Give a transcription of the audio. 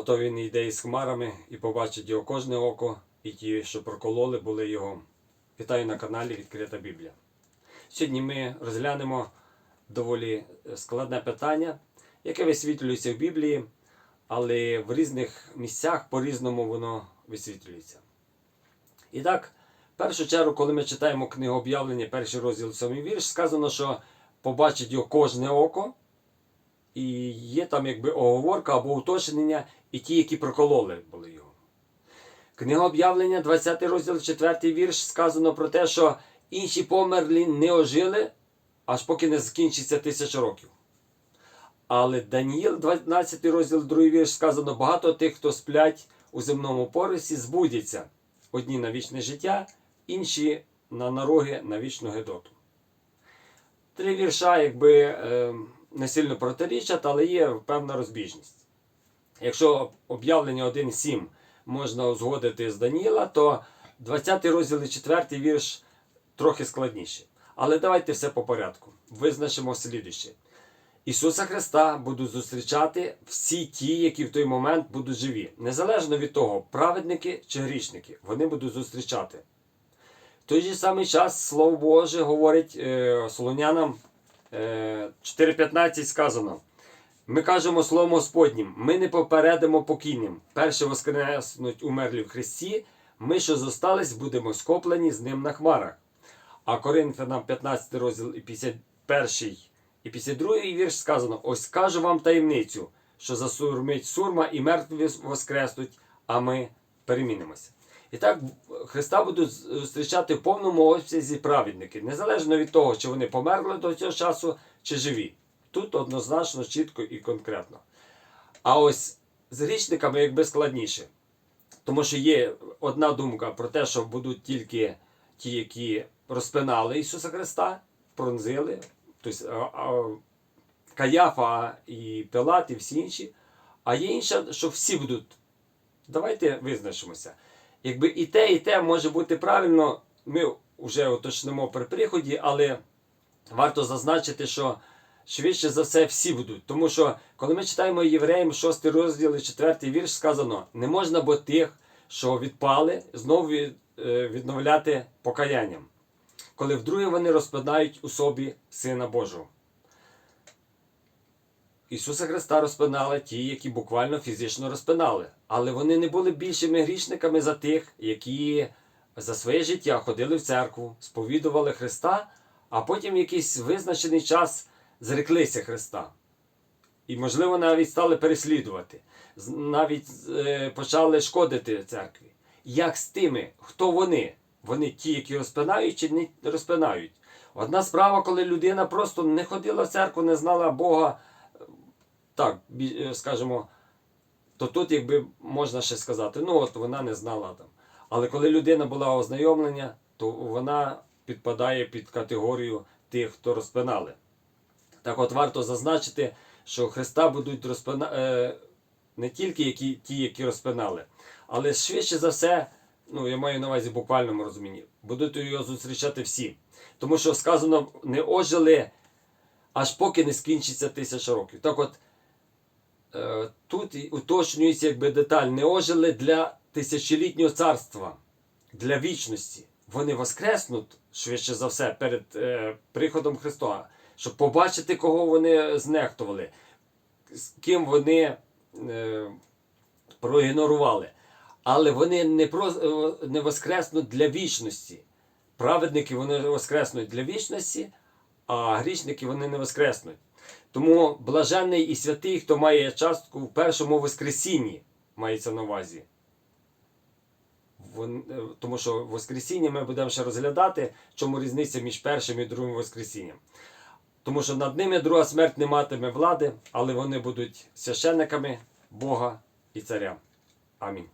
Ото він йде із хмарами і побачить його кожне око, і ті, що прокололи, були його. Вітаю на каналі Відкрита Біблія. Сьогодні ми розглянемо доволі складне питання, яке висвітлюється в Біблії, але в різних місцях по-різному воно висвітлюється. І так, в першу чергу, коли ми читаємо книгу об'явлення, перший розділ, сьомий вірш, сказано, що побачить його кожне око, і є там якби оговорка або уточнення, і ті, які прокололи були його. Книга об'явлення, 20 розділ, 4 вірш, сказано про те, що інші померлі не ожили, аж поки не закінчиться тисяча років. Але Даніїл, 12 розділ, 2 вірш, сказано, багато тих, хто сплять у земному порисі, збудяться. Одні на вічне життя, інші на нароги на вічну гедоту. Три вірша, якби е, не сильно протирічать, але є певна розбіжність. Якщо об'явлення 1.7 можна узгодити з Даніла, то 20 розділ і 4 вірш трохи складніше. Але давайте все по порядку. Визначимо слідуще. Ісуса Христа будуть зустрічати всі ті, які в той момент будуть живі. Незалежно від того, праведники чи грішники, вони будуть зустрічати. В той же самий час Слово Боже говорить е, Солонянам 4.15 сказано. Ми кажемо Словом Господнім, ми не попередимо покійним. Перше воскреснуть умерлі в Христі, ми, що зостались, будемо скоплені з ним на хмарах. А Коринфянам 15 розділ і 51 і 52 вірш сказано: Ось скажу вам таємницю, що засурмить сурма і мертві воскреснуть, а ми перемінимося. І так Христа будуть зустрічати в повному обсязі праведники, незалежно від того, чи вони померли до цього часу, чи живі. Тут однозначно, чітко і конкретно. А ось з грішниками якби складніше. Тому що є одна думка про те, що будуть тільки ті, які розпинали Ісуса Христа, пронзили, тобто Каяфа і Пилат, і всі інші. А є інша, що всі будуть. Давайте визначимося. Якби і те, і те може бути правильно, ми вже уточнимо при приході, але варто зазначити, що швидше за все всі будуть. Тому що, коли ми читаємо Євреям 6 розділ 4 вірш, сказано, не можна бо тих, що відпали, знову е, відновляти покаянням, коли вдруге вони розпинають у собі Сина Божого. Ісуса Христа розпинали ті, які буквально фізично розпинали. Але вони не були більшими грішниками за тих, які за своє життя ходили в церкву, сповідували Христа, а потім якийсь визначений час зреклися Христа. І, можливо, навіть стали переслідувати, навіть е, почали шкодити церкві. Як з тими, хто вони? Вони ті, які розпинають чи не розпинають. Одна справа, коли людина просто не ходила в церкву, не знала Бога, так, е, скажімо, то тут якби можна ще сказати, ну от вона не знала там. Але коли людина була ознайомлення, то вона підпадає під категорію тих, хто розпинали. Так от варто зазначити, що Христа будуть розпина... е, не тільки які, ті, які розпинали, але швидше за все, ну я маю на увазі в буквальному розумінні, будуть його зустрічати всі. Тому що сказано, не ожили, аж поки не скінчиться тисяча років. Так от, тут уточнюється якби деталь, не ожили для тисячолітнього царства, для вічності. Вони воскреснуть швидше за все перед е, приходом Христа, щоб побачити, кого вони знехтували, з ким вони е, проігнорували. Але вони не, про, е, не воскреснуть для вічності. Праведники вони воскреснуть для вічності, а грішники вони не воскреснуть. Тому блаженний і святий, хто має частку в першому воскресінні, мається на увазі. Е, Тому що Воскресіння ми будемо ще розглядати, чому різниця між першим і другим Воскресінням. Тому що над ними друга смерть не матиме влади, але вони будуть священниками Бога і царя. Амінь.